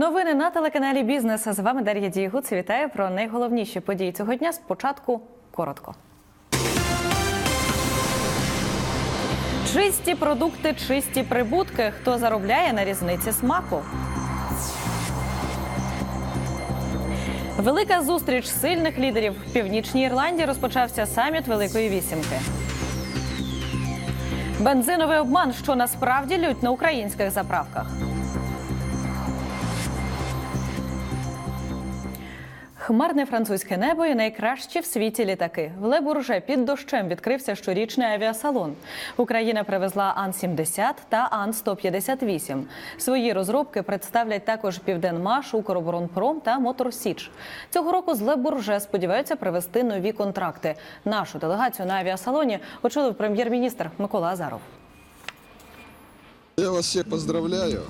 Новини на телеканалі Бізнес. З вами Дар'я Дієгуц. Вітаю про найголовніші події цього дня. Спочатку коротко. Чисті продукти, чисті прибутки. Хто заробляє на різниці смаку? Велика зустріч сильних лідерів в Північній Ірландії розпочався саміт Великої Вісімки. Бензиновий обман, що насправді лють на українських заправках. Хмарне французьке небо і найкращі в світі літаки. В Ле-Бурже під дощем відкрився щорічний авіасалон. Україна привезла Ан-70 та Ан-158. Свої розробки представлять також Південмаш, Укроборонпром та Мотор Січ. Цього року з Ле-Бурже сподіваються привезти нові контракти. Нашу делегацію на авіасалоні очолив прем'єр-міністр Микола Азаров. Я вас всех поздравляю.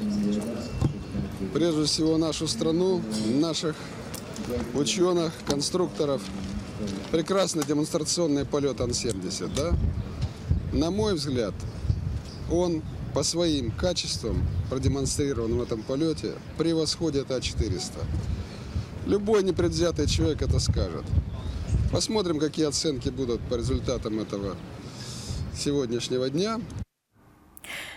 Прежде всего нашу страну, наших ученых, конструкторов. Прекрасный демонстрационный полет Ан-70, да? На мой взгляд, он по своим качествам, продемонстрирован в этом полете, превосходит А-400. Любой непредвзятый человек это скажет. Посмотрим, какие оценки будут по результатам этого сегодняшнего дня.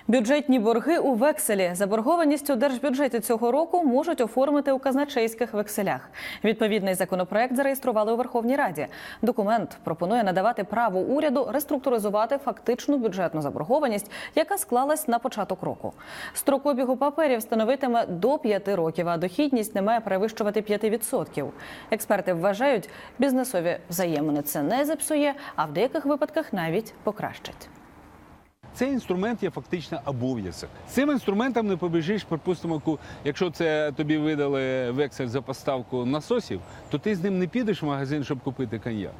Бюджетні борги у векселі заборгованість у держбюджеті цього року можуть оформити у казначейських векселях. Відповідний законопроект зареєстрували у Верховній Раді. Документ пропонує надавати право уряду реструктуризувати фактичну бюджетну заборгованість, яка склалась на початок року. Строк обігу паперів становитиме до 5 років, а дохідність не має перевищувати 5%. Експерти вважають, бізнесові взаємини це не зіпсує, а в деяких випадках навіть покращить. Цей інструмент є фактично обов'язок. Цим інструментом не побіжиш, припустимо, якщо це тобі видали вексель за поставку насосів, то ти з ним не підеш в магазин, щоб купити коньяк.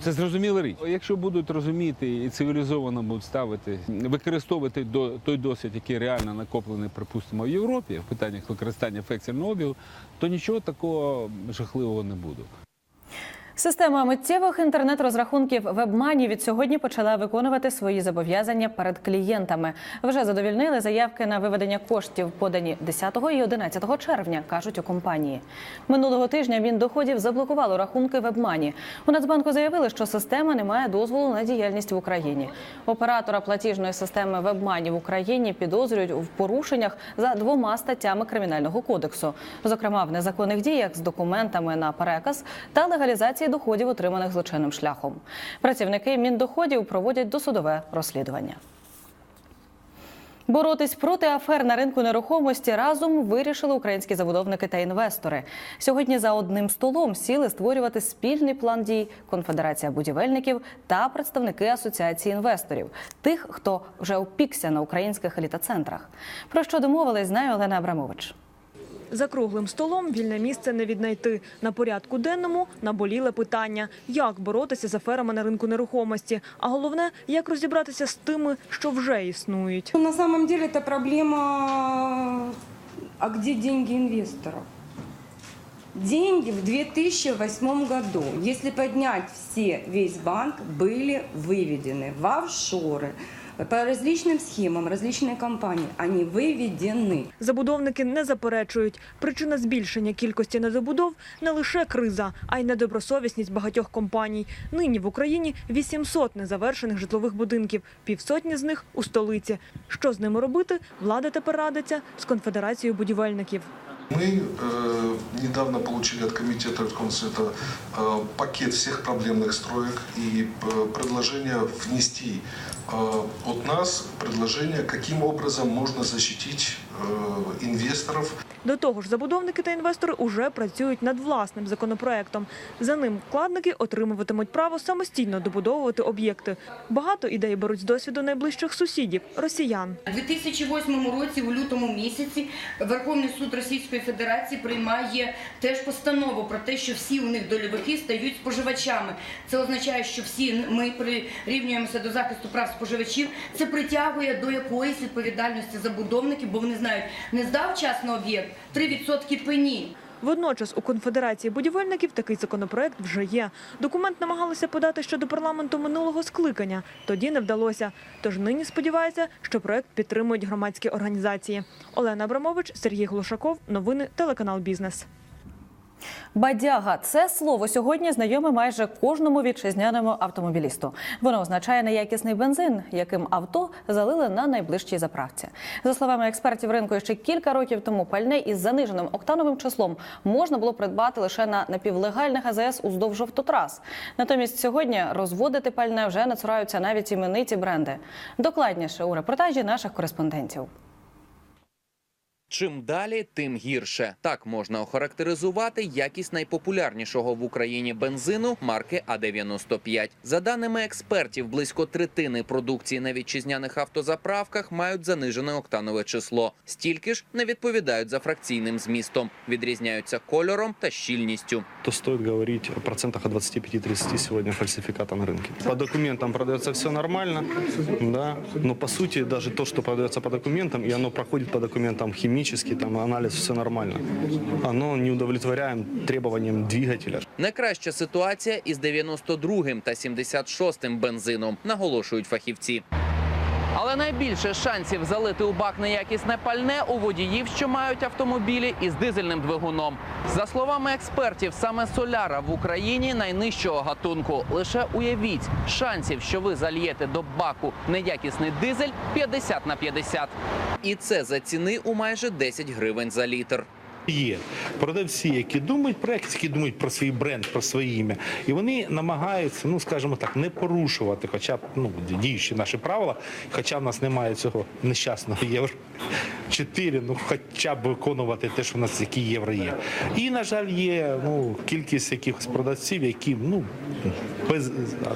Це зрозуміла річ. Якщо будуть розуміти і цивілізовано будуть ставити, використовувати до той досвід, який реально накоплений, припустимо, в Європі в питаннях використання вексельного обігу, то нічого такого жахливого не буде. Система миттєвих інтернет-розрахунків WebMoney від сьогодні почала виконувати свої зобов'язання перед клієнтами. Вже задовільнили заявки на виведення коштів, подані 10 і 11 червня, кажуть у компанії. Минулого тижня Міндоходів заблокувало рахунки WebMoney. У Нацбанку заявили, що система не має дозволу на діяльність в Україні. Оператора платіжної системи WebMoney в Україні підозрюють в порушеннях за двома статтями кримінального кодексу, зокрема в незаконних діях з документами на переказ та легалізації доходів, отриманих злочинним шляхом. Працівники міндоходів проводять досудове розслідування. Боротись проти афер на ринку нерухомості разом вирішили українські забудовники та інвестори. Сьогодні за одним столом сіли створювати спільний план дій Конфедерація будівельників та представники асоціації інвесторів, тих, хто вже опікся на українських елітоцентрах. Про що домовились, знає Олена Абрамович. За круглим столом вільне місце не віднайти. На порядку денному наболіле питання, як боротися з аферами на ринку нерухомості, а головне, як розібратися з тими, що вже існують. Ну, На самом деле это проблема, а где деньги инвесторов? Деньги в 2008 году, если поднять все, весь банк, были выведены в офшоры по различным схемам, различные компании, они выведены. Забудовники не заперечують. Причина збільшення кількості недобудов не лише криза, а й недобросовісність багатьох компаній. Нині в Україні 800 незавершених житлових будинків, півсотні з них у столиці. Що з ними робити? Влада тепер радиться з конфедерацією будівельників. Мы э, недавно получили от комитета Верховного э, пакет всех проблемных строек и э, предложение внести э, от нас предложение, каким образом можно защитить э, инвесторов До того ж, забудовники та інвестори уже працюють над власним законопроектом. За ним вкладники отримуватимуть право самостійно добудовувати об'єкти. Багато ідей беруть з досвіду найближчих сусідів росіян. У 2008 році, у лютому місяці, Верховний суд Російської Федерації приймає теж постанову про те, що всі у них дольовики стають споживачами. Це означає, що всі ми прирівнюємося до захисту прав споживачів. Це притягує до якоїсь відповідальності забудовників, бо вони знають, не здав час на об'єкт 3% пені. Водночас у Конфедерації будівельників такий законопроект вже є. Документ намагалися подати ще до парламенту минулого скликання. Тоді не вдалося. Тож нині сподівається, що проект підтримують громадські організації. Олена Абрамович, Сергій Глушаков. Новини телеканал Бізнес. Бадяга це слово сьогодні знайоме майже кожному вітчизняному автомобілісту. Воно означає неякісний бензин, яким авто залили на найближчій заправці. За словами експертів ринку, ще кілька років тому пальне із заниженим октановим числом можна було придбати лише на напівлегальних АЗС уздовж автотрас. Натомість сьогодні розводити пальне вже не цураються навіть імениті бренди. Докладніше у репортажі наших кореспондентів. Чим далі, тим гірше. Так можна охарактеризувати якість найпопулярнішого в Україні бензину марки А95. За даними експертів, близько третини продукції на вітчизняних автозаправках мають занижене октанове число. Стільки ж не відповідають за фракційним змістом, відрізняються кольором та щільністю. то стоит говорить о процентах от 25-30 сегодня фальсификата на рынке. По документам продается все нормально, да, но по сути даже то, что продается по документам, и оно проходит по документам химически, там анализ, все нормально, оно не удовлетворяем требованиям двигателя. Найкраща ситуація із 92-м та 76-м бензином, наголошують фахівці. Але найбільше шансів залити у бак неякісне пальне у водіїв, що мають автомобілі із дизельним двигуном. За словами експертів, саме соляра в Україні найнижчого гатунку. Лише уявіть, шансів, що ви зальєте до баку неякісний дизель 50 на 50. І це за ціни у майже 10 гривень за літр. Є. Продавці, які думають про якість, які думають про свій бренд, про своє ім'я, і вони намагаються, ну скажімо так, не порушувати, хоча б ну діючі наші правила, хоча в нас немає цього нещасного євро 4, ну хоча б виконувати те, що в нас які євро є. І на жаль, є ну кількість якихось продавців, які ну без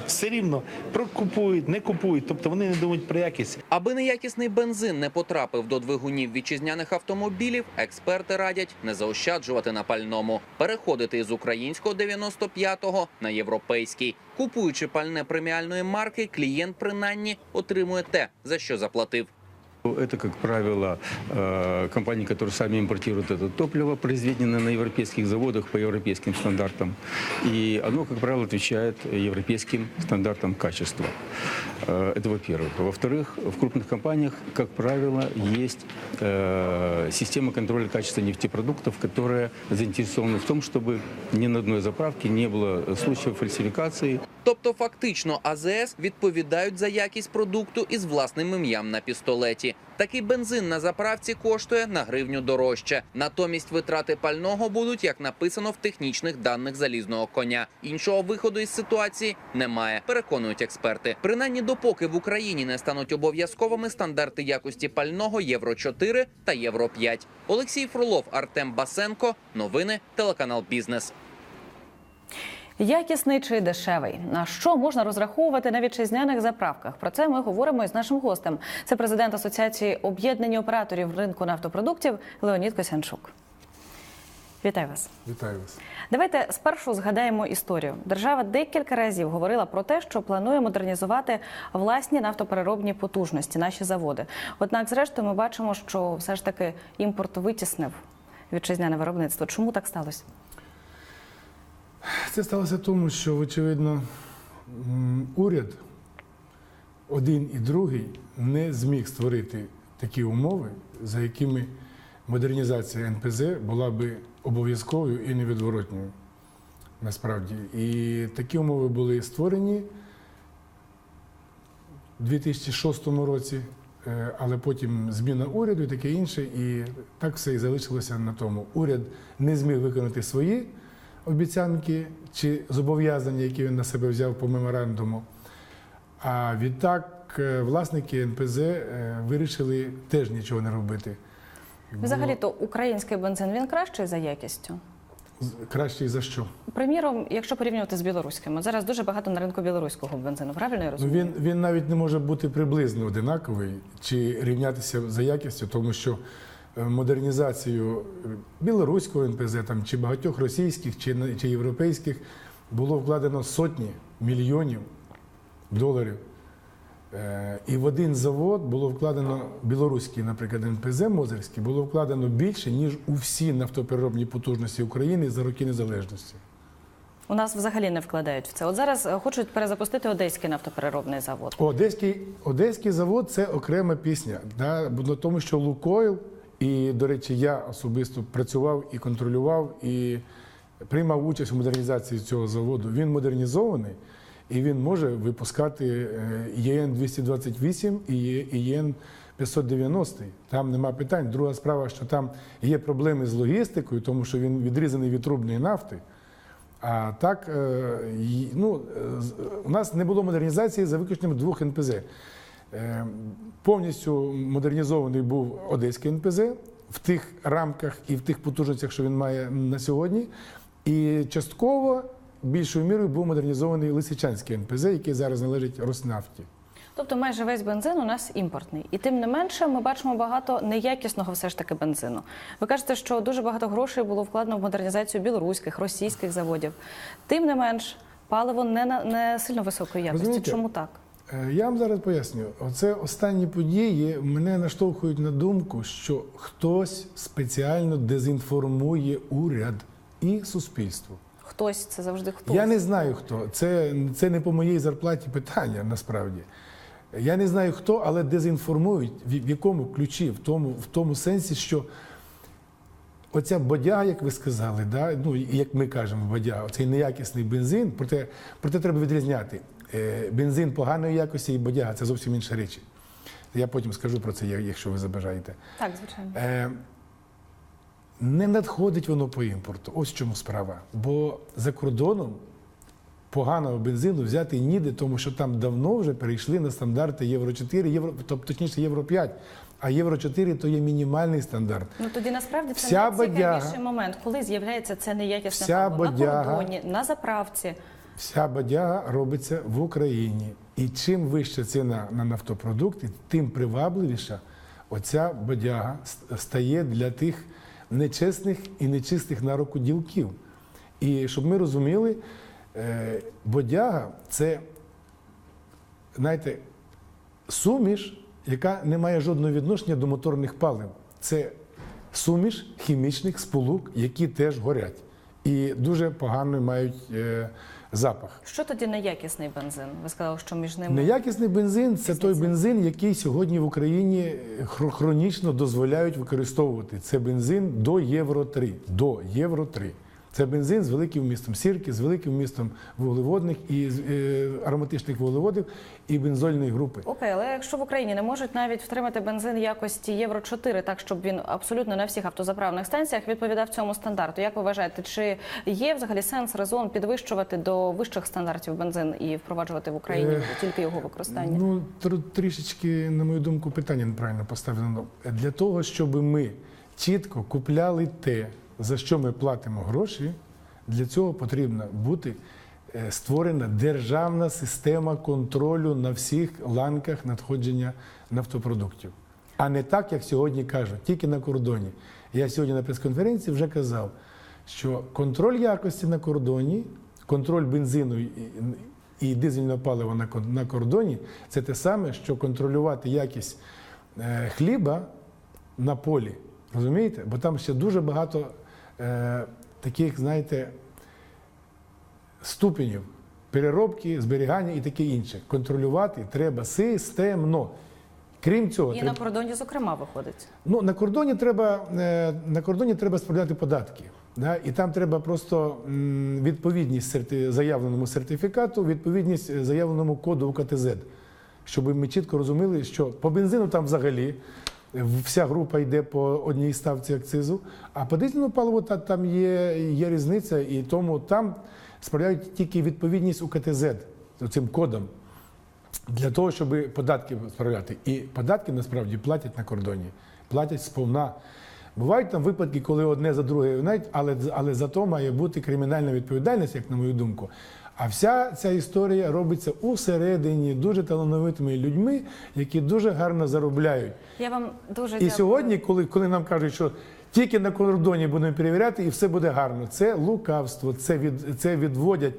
все рівно прокупують, не купують, тобто вони не думають про якість. Аби неякісний бензин не потрапив до двигунів вітчизняних автомобілів, експерти радять не заощаджувати на пальному, переходити із українського 95-го на європейський. Купуючи пальне преміальної марки, клієнт принаймні отримує те, за що заплатив. Это, как правило, э, компании, которые сами импортируют это топливо, произведенное на европейских заводах по европейским стандартам. И оно, как правило, отвечает европейским стандартам качества. Э, Это во-первых. Во-вторых, в крупных компаниях, как правило, есть э, система контроля качества нефтепродуктов, которая заинтересована в том, чтобы ни на одной заправке не было случаев фальсификации Тобто, фактично, АЗС відповідають за якість продукту із власним ім'ям на пістолеті. Такий бензин на заправці коштує на гривню дорожче. Натомість витрати пального будуть, як написано в технічних даних залізного коня. Іншого виходу із ситуації немає, переконують експерти. Принаймні, допоки в Україні не стануть обов'язковими стандарти якості пального Євро 4 та Євро 5. Олексій Фролов, Артем Басенко. Новини телеканал Бізнес. Якісний чи дешевий? На що можна розраховувати на вітчизняних заправках? Про це ми говоримо із нашим гостем. Це президент Асоціації об'єднання операторів ринку нафтопродуктів Леонід Косянчук. Вітаю вас. Вітаю вас. Давайте спершу згадаємо історію. Держава декілька разів говорила про те, що планує модернізувати власні нафтопереробні потужності, наші заводи. Однак, зрештою, ми бачимо, що все ж таки імпорт витіснив вітчизняне виробництво. Чому так сталося? Це сталося тому, що, очевидно, уряд один і другий не зміг створити такі умови, за якими модернізація НПЗ була би обов'язковою і невідворотньою. Насправді. І такі умови були створені у 2006 році, е, але потім зміна уряду і таке інше, і так все і залишилося на тому. Уряд не зміг виконати свої обіцянки чи зобов'язання, які він на себе взяв по меморандуму. А відтак е, власники НПЗ е, вирішили теж нічого не робити. Взагалі, то український бензин він кращий за якістю. Краще за що? Приміром, якщо порівнювати з білоруським, зараз дуже багато на ринку білоруського бензину. Правильно я Ну, розумію? він, він навіть не може бути приблизно одинаковий чи рівнятися за якістю, тому що модернізацію е, білоруського НПЗ там, чи багатьох російських чи, чи європейських було вкладено сотні мільйонів доларів. Е, І в один завод було вкладено білоруський, наприклад, НПЗ Мозерський, було вкладено більше, ніж у всі нафтопереробні потужності України за роки незалежності. У нас взагалі не вкладають в це. От зараз е, хочуть перезапустити одеський нафтопереробний завод. Одеський, Одеський завод це окрема пісня. Да? На тому, що Лукойл, і, до речі, я особисто працював і контролював, і приймав участь у модернізації цього заводу. Він модернізований і він може випускати е, ЄН 228 і ЄН 590. Там нема питань. Друга справа, що там є проблеми з логістикою, тому що він відрізаний від трубної нафти. А так, е, ну, е, у нас не було модернізації за виключенням двох НПЗ. Е, Повністю модернізований був Одеський НПЗ в тих рамках і в тих потужностях, що він має на сьогодні. І частково більшою мірою був модернізований Лисичанський НПЗ, який зараз належить Роснафті. Тобто майже весь бензин у нас імпортний. І тим не менше ми бачимо багато неякісного все ж таки бензину. Ви кажете, що дуже багато грошей було вкладено в модернізацію білоруських, російських заводів. Тим не менш, паливо не, на- не сильно високої якості. Розумієте? Чому так? Е, Я вам зараз поясню. Оце останні події мене наштовхують на думку, що хтось спеціально дезінформує уряд і суспільство. Хтось це завжди хтось. Я не знаю хто. Це, це не по моїй зарплаті питання насправді. Я не знаю хто, але дезінформують в якому ключі, в тому, в тому сенсі, що оця бодяга, як ви сказали, да? ну, як ми кажемо, бодяга, оцей неякісний бензин, проте, проте треба відрізняти. Е, Бензин поганої якості і бодяга це зовсім інші речі. Я потім скажу про це, якщо ви забажаєте. Так, звичайно. Е, не надходить воно по імпорту. Ось в чому справа. Бо за кордоном поганого бензину взяти ніде, тому що там давно вже перейшли на стандарти Євро 4, Євро, тобто точніше Євро 5. А Євро 4 то є мінімальний стандарт. Ну тоді насправді це найцікавіший момент, коли з'являється це неякісне на кордоні, на заправці. Вся бодяга робиться в Україні. І чим вища ціна на нафтопродукти, тим привабливіша оця бодяга стає для тих нечесних і нечистих на руку ділків. І щоб ми розуміли, е, бодяга це, знаєте, суміш, яка не має жодного відношення до моторних палив. Це суміш хімічних сполук, які теж горять. І дуже поганий мають е, запах. Що тоді неякісний бензин? Ви сказали, що між ними Неякісний бензин це той бензин, який сьогодні в Україні хро- хронічно дозволяють використовувати. Це бензин до Євро 3. До Євро 3. Це бензин з великим вмістом сірки, з великим вмістом вуглеводних і е, ароматичних вуглеводів і бензольної групи. Окей, але якщо в Україні не можуть навіть втримати бензин якості Євро 4, так щоб він абсолютно на всіх автозаправних станціях відповідав цьому стандарту. Як ви вважаєте, чи є взагалі сенс резон підвищувати до вищих стандартів бензин і впроваджувати в Україні Е, тільки його використання? Ну, тр- трішечки, на мою думку, питання неправильно поставлено. Для того, щоб ми чітко купляли те, за що ми платимо гроші, для цього потрібно бути е, створена державна система контролю на всіх ланках надходження нафтопродуктів. А не так, як сьогодні кажуть, тільки на кордоні. Я сьогодні на прес-конференції вже казав, що контроль якості на кордоні, контроль бензину і- і дизельного палива на кордоні це те саме, що контролювати якість е, хліба на полі. Розумієте? Бо там ще дуже багато е, таких, знаєте, ступенів переробки, зберігання і таке інше. Контролювати треба системно. Крім цього, І треба- на кордоні, зокрема, виходить. Ну, на кордоні треба, е, на кордоні треба справляти податки. Да? І там треба просто відповідність серти, заявленому сертифікату, відповідність е, заявленому коду УКТЗ. Щоб ми чітко розуміли, що по бензину там взагалі вся група йде по одній ставці акцизу, а по дизельному паливу та, там є, є різниця, і тому там справляють тільки відповідність УКТЗ цим кодом для того, щоб податки справляти. І податки насправді платять на кордоні, платять сповна. Бувають там випадки, коли одне за друге, навіть, але, але зато має бути кримінальна відповідальність, як на мою думку. А вся ця історія робиться усередині дуже талановитими людьми, які дуже гарно заробляють. Я вам дуже І дякую. сьогодні, коли, коли нам кажуть, що тільки на кордоні будемо перевіряти, і все буде гарно, це лукавство, це, від, це відводять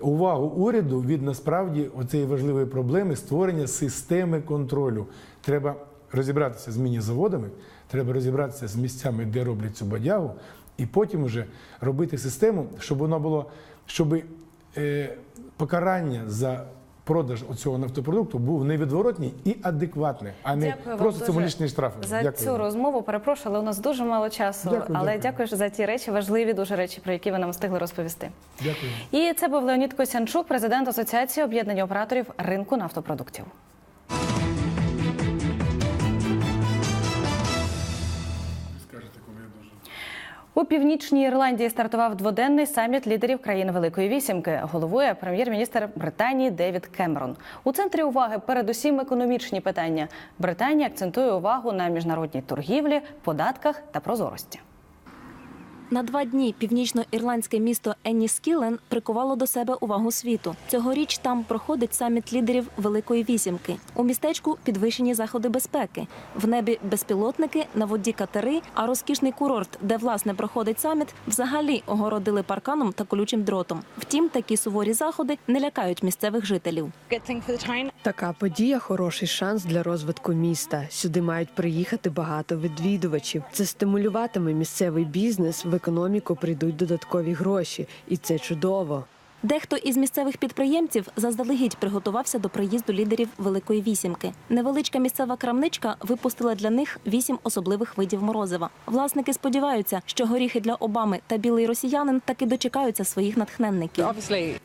увагу уряду від насправді оцієї важливої проблеми створення системи контролю. Треба розібратися з міні-заводами, треба розібратися з місцями, де роблять цю бодягу, і потім вже робити систему, щоб воно було, щоб покарання за продаж оцього нафтопродукту був невідворотній і адекватний, а не Дякую просто символічні штрафи. за Дякую. цю розмову. Перепрошую, але у нас дуже мало часу. Дякую, але дякую. дякую за ті речі, важливі дуже речі, про які ви нам встигли розповісти. Дякую. І це був Леонід Косянчук, президент Асоціації об'єднання операторів ринку нафтопродуктів. У північній Ірландії стартував дводенний саміт лідерів країн Великої Вісімки. Головує прем'єр-міністр Британії Девід Кемерон. У центрі уваги передусім економічні питання. Британія акцентує увагу на міжнародній торгівлі, податках та прозорості. На два дні північно-ірландське місто Енніскілен прикувало до себе увагу світу. Цьогоріч там проходить саміт лідерів Великої вісімки. У містечку підвищені заходи безпеки. В небі безпілотники, на воді катери, а розкішний курорт, де власне проходить саміт, взагалі огородили парканом та колючим дротом. Втім, такі суворі заходи не лякають місцевих жителів. Така подія хороший шанс для розвитку міста. Сюди мають приїхати багато відвідувачів. Це стимулюватиме місцевий бізнес. Економіку прийдуть додаткові гроші, і це чудово. Дехто із місцевих підприємців заздалегідь приготувався до приїзду лідерів Великої вісімки. Невеличка місцева крамничка випустила для них вісім особливих видів морозива. Власники сподіваються, що горіхи для Обами та білий росіянин таки дочекаються своїх натхненників.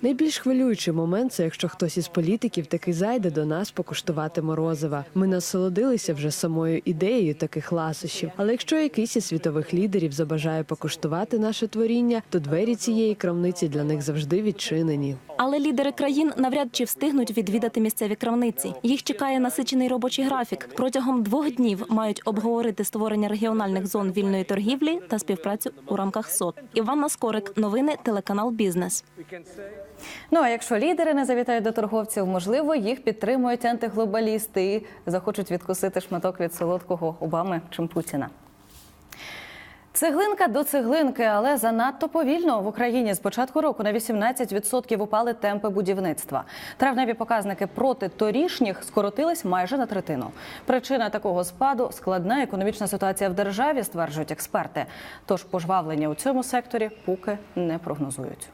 Найбільш хвилюючий момент це якщо хтось із політиків таки зайде до нас покуштувати морозива. Ми насолодилися вже самою ідеєю таких ласощів. Але якщо якийсь із світових лідерів забажає покуштувати наше творіння, то двері цієї крамниці для них завжди відчинені. Але лідери країн навряд чи встигнуть відвідати місцеві крамниці. Їх чекає насичений робочий графік. Протягом двох днів мають обговорити створення регіональних зон вільної торгівлі та співпрацю у рамках СОТ. Іванна Скорик, новини, телеканал Бізнес. Ну а якщо лідери не завітають до торговців, можливо, їх підтримують антиглобалісти і захочуть відкусити шматок від солодкого Обами чи Путіна. Цеглинка до цеглинки, але занадто повільно в Україні з початку року на 18% упали темпи будівництва. Травневі показники проти торішніх скоротились майже на третину. Причина такого спаду складна економічна ситуація в державі, стверджують експерти. Тож пожвавлення у цьому секторі поки не прогнозують.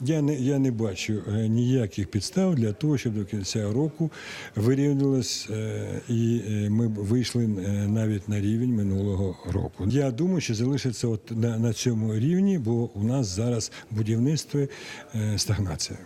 Я не, я не бачу е, ніяких підстав для того, щоб до кінця року вирівнялось е, і е, ми вийшли навіть на рівень минулого року. Я думаю, що залишиться от на, на цьому рівні, бо у нас зараз будівництво стагнація.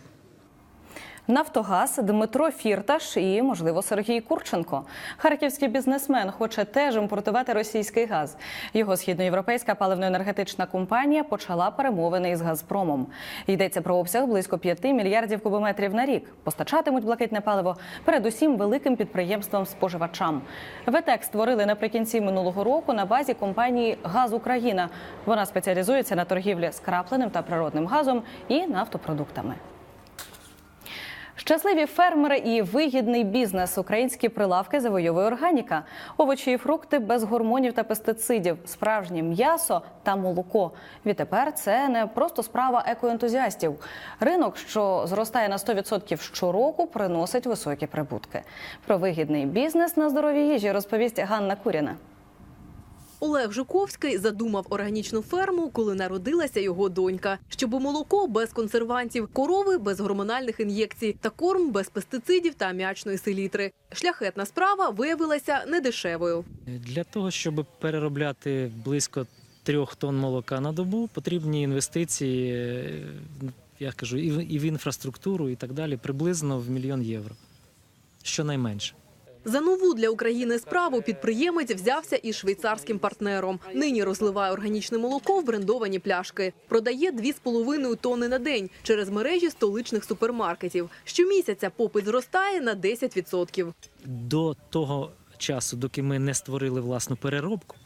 Нафтогаз Дмитро Фірташ і, можливо, Сергій Курченко. Харківський бізнесмен хоче теж імпортувати російський газ. Його східноєвропейська паливно-енергетична компанія почала перемовини із Газпромом. Йдеться про обсяг близько 5 мільярдів кубометрів на рік. Постачатимуть блакитне паливо передусім великим підприємствам-споживачам. ВТЕК створили наприкінці минулого року на базі компанії Газ Україна. Вона спеціалізується на торгівлі скрапленим та природним газом і нафтопродуктами. Щасливі фермери і вигідний бізнес. Українські прилавки завойовує органіка, овочі і фрукти без гормонів та пестицидів, справжнє м'ясо та молоко. Відтепер це не просто справа екоентузіастів. Ринок, що зростає на 100% щороку, приносить високі прибутки. Про вигідний бізнес на здоровій їжі розповість Ганна Куріна. Олег Жуковський задумав органічну ферму, коли народилася його донька. Щоб молоко без консервантів, корови без гормональних ін'єкцій та корм без пестицидів та аміачної селітри. Шляхетна справа виявилася недешевою. Для того, щоб переробляти близько трьох тонн молока на добу, потрібні інвестиції, е, я кажу, і в, і в інфраструктуру, і так далі, приблизно в мільйон євро. Щонайменше. За нову для України справу підприємець взявся із швейцарським партнером. Нині розливає органічне молоко в брендовані пляшки. Продає 2,5 тонни на день через мережі столичних супермаркетів. Щомісяця попит зростає на 10%. До того часу, доки ми не створили власну переробку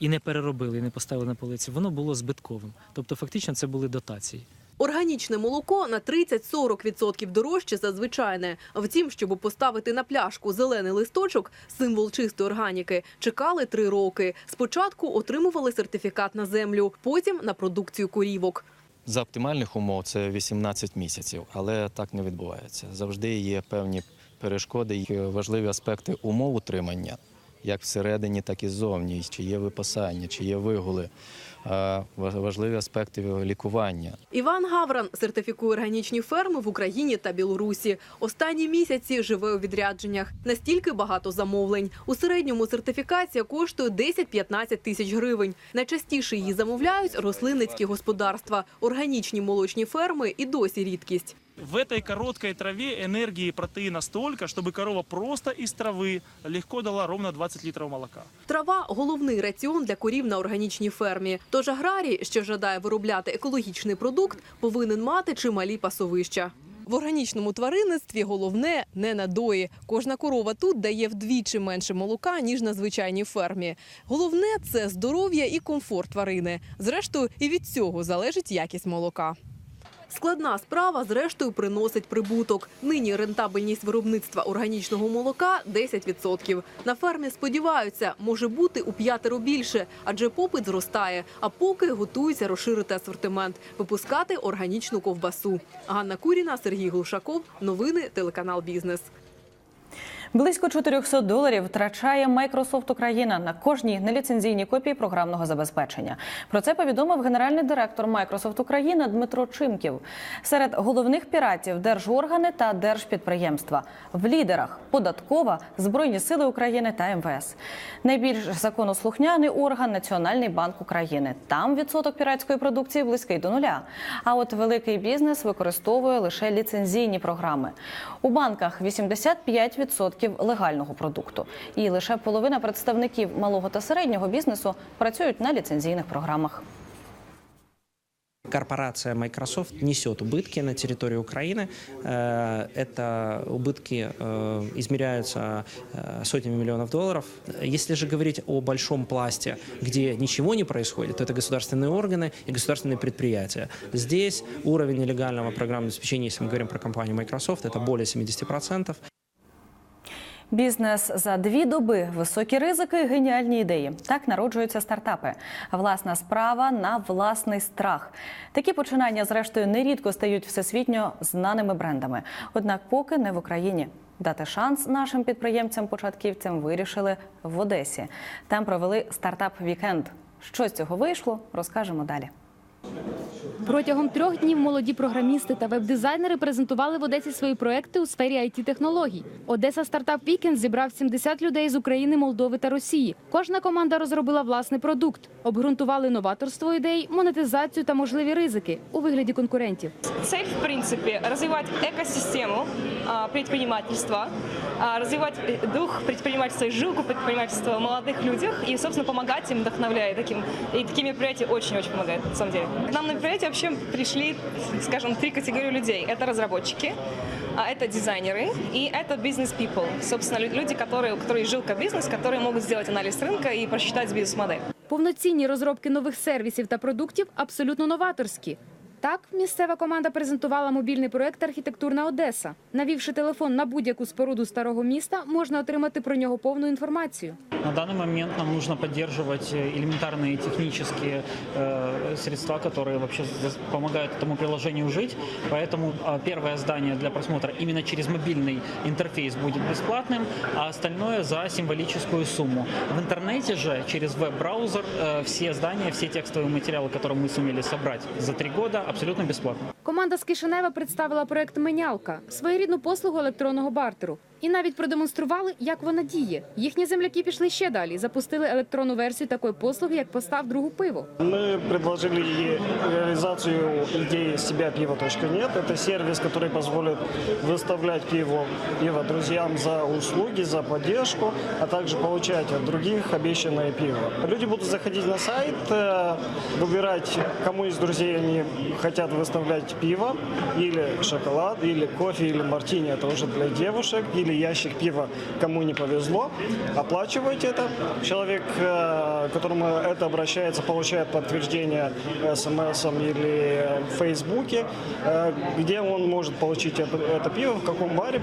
і не переробили, і не поставили на полиці, воно було збитковим. Тобто, фактично, це були дотації. Органічне молоко на 30-40% дорожче за звичайне. Втім, щоб поставити на пляшку зелений листочок, символ чистої органіки, чекали три роки. Спочатку отримували сертифікат на землю, потім на продукцію корівок. За оптимальних умов це 18 місяців, але так не відбувається. Завжди є певні перешкоди і важливі аспекти умов утримання, як всередині, так і ззовні, чи є випасання, чи є вигули, важливі аспекти лікування. Іван Гавран сертифікує органічні ферми в Україні та Білорусі. Останні місяці живе у відрядженнях. Настільки багато замовлень. У середньому сертифікація коштує 10-15 тисяч гривень. Найчастіше її замовляють рослинницькі господарства. Органічні молочні ферми і досі рідкість. В этой короткой траве энергии и протеина столько, чтобы корова просто из травы легко дала ровно 20 литров молока. Трава головний раціон для корів на органічній фермі. Тож аграрій, що жадає виробляти екологічний продукт, повинен мати чималі пасовища. В органічному тваринництві головне не надої. Кожна корова тут дає вдвічі менше молока ніж на звичайній фермі. Головне це здоров'я і комфорт тварини. Зрештою, і від цього залежить якість молока. Складна справа, зрештою, приносить прибуток. Нині рентабельність виробництва органічного молока 10%. На фермі сподіваються, може бути у п'ятеро більше, адже попит зростає. А поки готуються розширити асортимент, випускати органічну ковбасу. Ганна Куріна, Сергій Глушаков. Новини телеканал Бізнес. Близько 400 доларів втрачає Microsoft Україна на кожній неліцензійній копії програмного забезпечення. Про це повідомив генеральний директор Microsoft Україна Дмитро Чимків. Серед головних піратів держоргани та держпідприємства. В лідерах податкова, Збройні сили України та МВС. Найбільш законослухняний орган Національний банк України. Там відсоток піратської продукції близький до нуля. А от великий бізнес використовує лише ліцензійні програми. У банках 85% легального продукту, і лише половина представників малого та середнього бізнесу працюють на ліцензійних програмах. Корпорация Microsoft несет убытки на территории Украины. Э, Это убытки э, измеряются э, сотнями миллионов долларов. Если же говорить о большом пласте, где ничего не происходит, то это государственные органы и государственные предприятия. Здесь уровень нелегального программного обеспечения, если мы говорим про компанию Microsoft, это более 70%. Бізнес за дві доби, високі ризики, геніальні ідеї. Так народжуються стартапи. Власна справа на власний страх. Такі починання, зрештою, нерідко стають всесвітньо знаними брендами. Однак, поки не в Україні. Дати шанс нашим підприємцям-початківцям вирішили в Одесі. Там провели стартап вікенд. Що з цього вийшло, розкажемо далі. Протягом трьох днів молоді програмісти та веб-дизайнери презентували в Одесі свої проекти у сфері it технологій Одеса Стартап Вікенд зібрав 70 людей з України, Молдови та Росії. Кожна команда розробила власний продукт, обґрунтували новаторство ідей, монетизацію та можливі ризики у вигляді конкурентів. Цель, в принципе, развивать экосистему а, предпринимательства, а, развивать э, дух предпринимательства и жилку предпринимательства в молодых людях и, собственно, помогать им, вдохновляя таким. И такие мероприятия очень-очень помогают, на самом деле. К нам на мероприятие вообще пришли, скажем, три категории людей. Это разработчики, а это дизайнеры и это бизнес-people. Собственно, лю- люди, которые, у которых есть жилка бизнес, которые могут сделать анализ рынка и просчитать бизнес-модель. Повноцінні розробки нових сервісів та продуктів абсолютно новаторські. Так, місцева команда презентувала мобільний проект Архітектурна Одеса. Навівши телефон на будь-яку споруду старого міста, можна отримати про нього повну інформацію. На данный момент нам нужно поддерживать э, элементарные технические э, средства, которые вообще зас- помогают этому приложению жить. Поэтому э, первое здание для просмотра именно через мобильный интерфейс будет бесплатным, а остальное за символическую сумму. В интернете же через веб-браузер э, все здания, все текстовые материалы, которые мы сумели собрать за три года, абсолютно бесплатно. Команда з Кишинева представила проект Менялка своєрідну послугу електронного бартеру. І навіть продемонстрували, як вона діє. Їхні земляки пішли ще далі, запустили електронну версію такої послуги, як постав другу пиво. Мы предложили ей реализацию идеи себя пиво.нет. Это сервис, который позволит выставлять пиво, пиво друзьям за услуги, за поддержку, а также получать от других обещанное пиво. Люди будут заходить на сайт, э, выбирать, кому из друзей они хотят выставлять пиво, или шоколад, или кофе, или мартини, это уже для девушек, или ящик пива, кому не повезло. Оплачиваете это. Человек, э, к которому это обращается, получает подтверждение смс или в Фейсбуке, э, где он может получить это, пиво, в каком баре.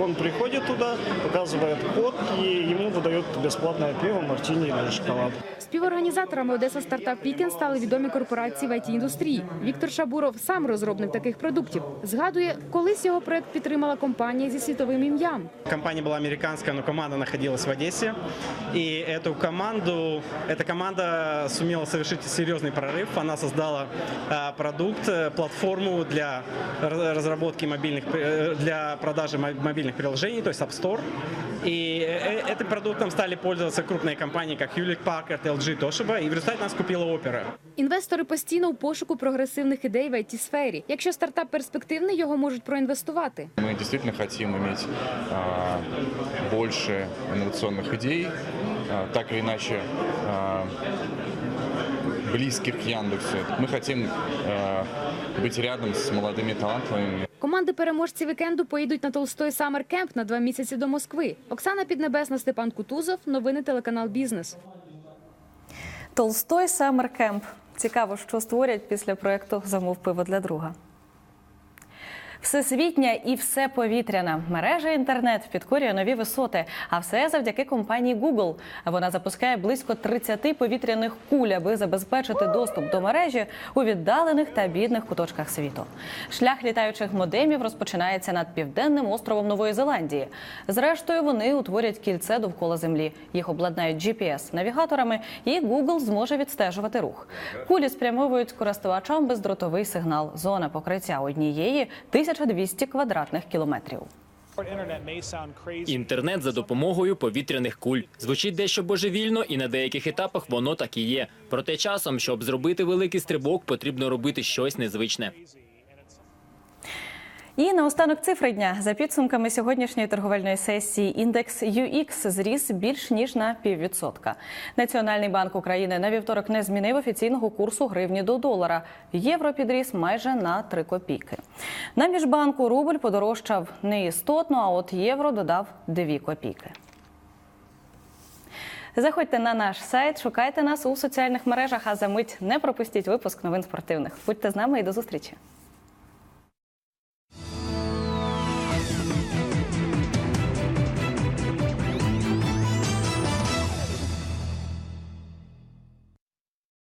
Он приходит туда, показывает код, и ему выдают бесплатное пиво, мартини или шоколад. Співорганізаторами Одеса Стартап Вікенд стали відомі корпорації в it індустрії Віктор Шак. Шабуров сам розробник таких продуктів. Згадує, колись його проект підтримала компанія зі світовим ім'ям. Компания была американская, но команда находилась в Одессе. И эту команду, эта команда сумела совершить серьезный прорыв. Она создала э, продукт, э, платформу для раз- разработки мобильных, э, для продажи мо- мобильных приложений, то есть App Store. И э, этим продуктом стали пользоваться крупные компании, как Hewlett Packard, LG, Toshiba. И в результате нас купила Opera. Інвестори постійно у пошуку прогресивних ідей в it сфері. Якщо стартап перспективний, його можуть проінвестувати. Мы действительно хотим иметь а, больше инновационных идей, а, так или иначе а, близких к Яндексу. Мы хотим а, быть рядом с молодыми талантливыми Команди переможці вікенду поїдуть на Толстой Саммер Кемп на два місяці до Москви. Оксана Піднебесна, Степан Кутузов. Новини телеканал Бізнес. Толстой Summer Кемп. Цікаво, що створять після проекту Замов пиво для друга. Всесвітня і всеповітряна мережа інтернет підкорює нові висоти. А все завдяки компанії Google. Вона запускає близько 30 повітряних куль, аби забезпечити доступ до мережі у віддалених та бідних куточках світу. Шлях літаючих модемів розпочинається над південним островом Нової Зеландії. Зрештою, вони утворять кільце довкола землі. Їх обладнають GPS-навігаторами, і Google зможе відстежувати рух. Кулі спрямовують користувачам бездротовий сигнал. Зона покриття однієї 1200 квадратних кілометрів. Інтернет за допомогою повітряних куль звучить дещо божевільно, і на деяких етапах воно так і є. Проте часом, щоб зробити великий стрибок, потрібно робити щось незвичне. І наостанок цифри дня за підсумками сьогоднішньої торговельної сесії індекс UX зріс більш ніж на піввідсотка. Національний банк України на вівторок не змінив офіційного курсу гривні до долара. Євро підріс майже на 3 копійки. На міжбанку рубль подорожчав не істотно, а от євро додав 2 копійки. Заходьте на наш сайт, шукайте нас у соціальних мережах, а за мить не пропустіть випуск новин спортивних. Будьте з нами і до зустрічі.